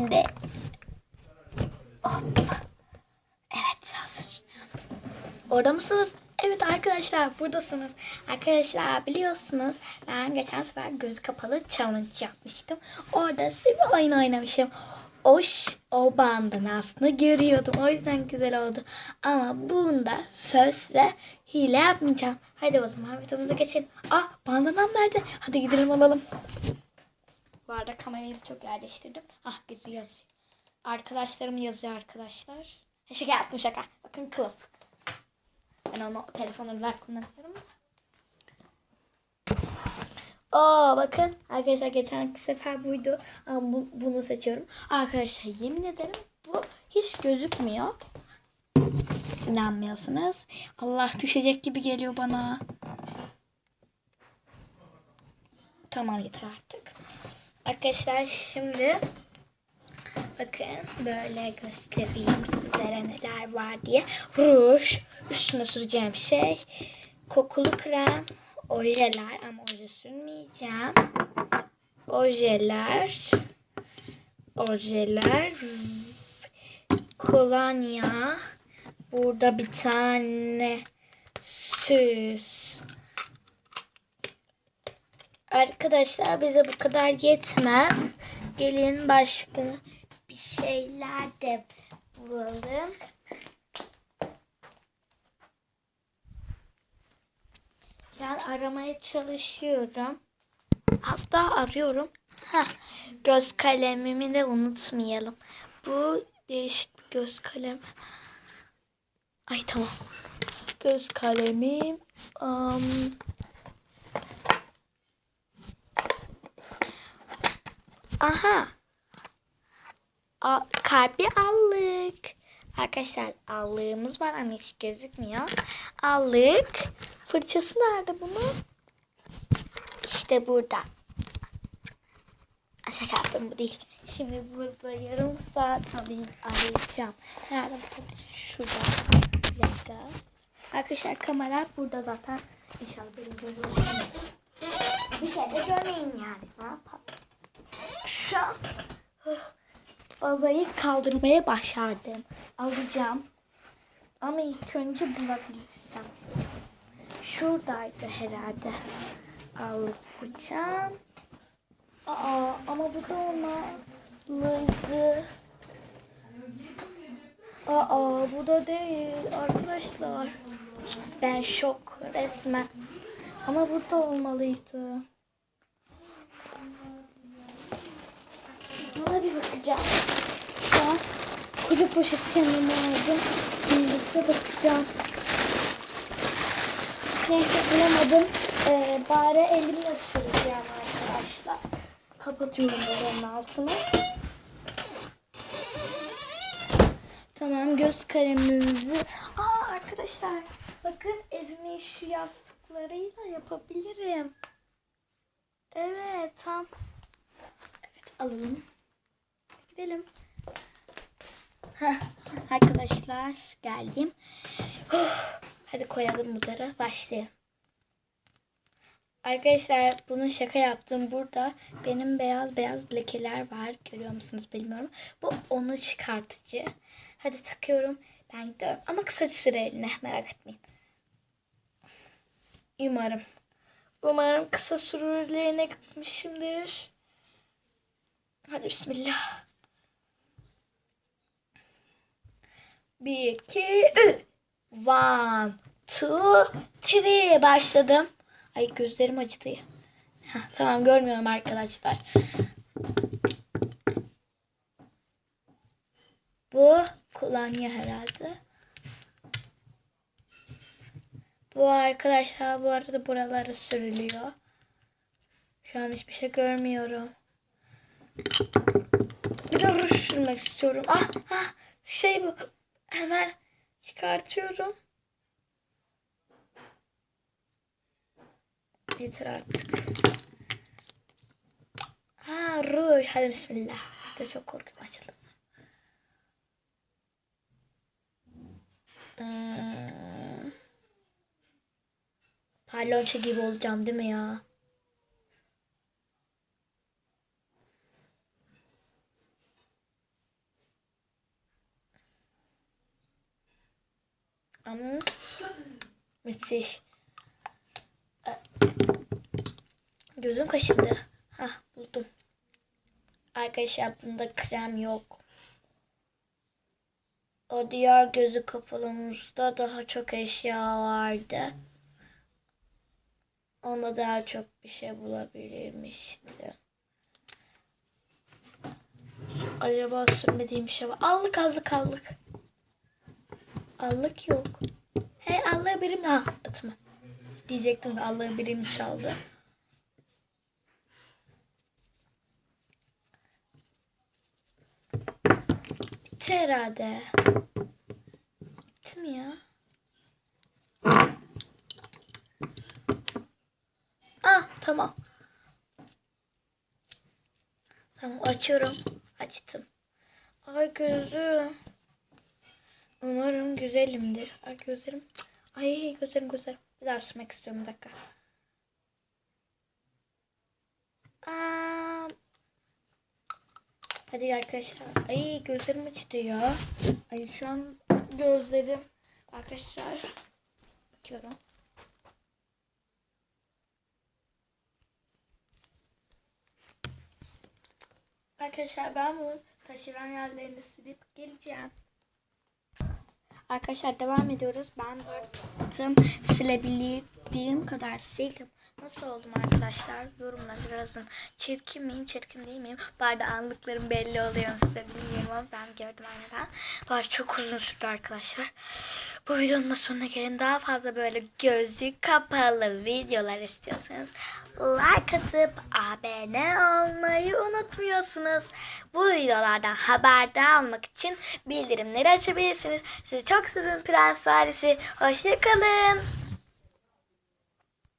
Şimdi. Hop. Evet hazır. Orada mısınız? Evet arkadaşlar buradasınız. Arkadaşlar biliyorsunuz ben geçen sefer gözü kapalı challenge yapmıştım. Orada size bir oyun oynamışım. O, o bandın aslında görüyordum. O yüzden güzel oldu. Ama bunda sözle hile yapmayacağım. Hadi o zaman videomuza geçelim. Ah bandanam nerede? Hadi gidelim alalım. Bu arada kamerayı da çok yerleştirdim. Ah biri yazıyor. Arkadaşlarım yazıyor arkadaşlar. Şaka yaptım şaka. Bakın kılıf. Ben onu telefon olarak kullanıyorum. Aa bakın arkadaşlar geçen sefer buydu. Ama bu- bunu seçiyorum. Arkadaşlar yemin ederim bu hiç gözükmüyor. İnanmıyorsunuz. Allah düşecek gibi geliyor bana. Tamam yeter artık. Arkadaşlar şimdi bakın böyle göstereyim sizlere neler var diye. Ruj, üstüne süreceğim şey, kokulu krem, ojeler ama oje sürmeyeceğim. Ojeler, ojeler, kolonya, burada bir tane süs. Arkadaşlar bize bu kadar yetmez. Gelin başka bir şeyler de bulalım. Yani aramaya çalışıyorum. Hatta arıyorum. Heh, göz kalemimi de unutmayalım. Bu değişik bir göz kalem. Ay tamam. Göz kalemim. am, Aha. A, kalpli allık. Arkadaşlar allığımız var ama hiç gözükmüyor. Allık. Fırçası nerede bunun? İşte burada. Şaka yaptım bu değil. Şimdi burada yarım saat alayım, arayacağım. Nerede bu? Şurada. Bir dakika. Arkadaşlar kamera burada zaten. İnşallah beni görüyorsunuz. Bir şey de görmeyin yani. Ne yapalım? Şu an bazayı kaldırmaya başardım. Alacağım. Ama ilk önce bulabilirsem. Şuradaydı herhalde. Allık fırçam. Aa, ama bu da olmalıydı. Aa, bu da değil arkadaşlar. Ben şok resmen. Ama burada olmalıydı. Bakacağım. Ben koca poşet kendime aldım. Birlikte bakacağım. Neyse bulamadım. Ee, bari elimle süreceğim arkadaşlar. Kapatıyorum buranın altını. Tamam göz kalemimizi. Aa arkadaşlar bakın evimin şu yastıklarıyla yapabilirim. Evet tam. Evet alalım. Gidelim. Heh, arkadaşlar geldim. Huh, Hadi koyalım bunları. Başlayalım. Arkadaşlar bunu şaka yaptım. Burada benim beyaz beyaz lekeler var. Görüyor musunuz bilmiyorum. Bu onu çıkartıcı. Hadi takıyorum. Ben gidiyorum. Ama kısa süreliğine merak etmeyin. Umarım. Umarım kısa süreliğine gitmişimdir. Hadi bismillah. Bir, iki, üç. One, two, three. Başladım. Ay gözlerim acıdı ya. Tamam görmüyorum arkadaşlar. Bu kolonya herhalde. Bu arkadaşlar bu arada buraları sürülüyor. Şu an hiçbir şey görmüyorum. Bir de ruj sürmek istiyorum. Ah, ah şey bu. Hemen çıkartıyorum. Yeter artık. Ha ruj. Hadi bismillah. Hatta çok korkup açalım. Hmm. Palonçe gibi olacağım değil mi ya? Ama müthiş. Ee, Gözüm kaşındı. Hah buldum. Arkadaşlar bunda krem yok. O diğer gözü kapalımızda daha çok eşya vardı. Onda daha çok bir şey bulabilirmişti. Acaba sürmediğim şey var. Allık allık allık. Allık yok. Hey allığı birim. Ha tamam. Diyecektim ki allığı birim çaldı. Bitti herhalde. Mi ya? Ah tamam. Tamam açıyorum. Açtım. Ay gözüm. Umarım güzelimdir. Ay gözlerim. Ay gözlerim gözlerim. Bir daha sürmek istiyorum bir dakika. Aa, Hadi arkadaşlar. Ay gözlerim açtı ya. Ay şu an gözlerim. Arkadaşlar. Bakıyorum. Arkadaşlar ben bunu taşıran yerlerini silip geleceğim. Arkadaşlar devam ediyoruz. Ben baktım silebildiğim kadar sildim. Nasıl oldum arkadaşlar? Yorumlara yazın. Çirkin miyim, çirkin değil miyim? Arada anlıklarım belli oluyor size bilmiyorum ama ben gördüm aynadan. Arada çok uzun sürdü arkadaşlar. Bu videonun da sonuna gelin. Daha fazla böyle gözü kapalı videolar istiyorsanız like atıp abone olmayı unutmuyorsunuz. Bu videolardan haberdar olmak için bildirimleri açabilirsiniz. Sizi çok seviyorum Prens ailesi. Hoşçakalın.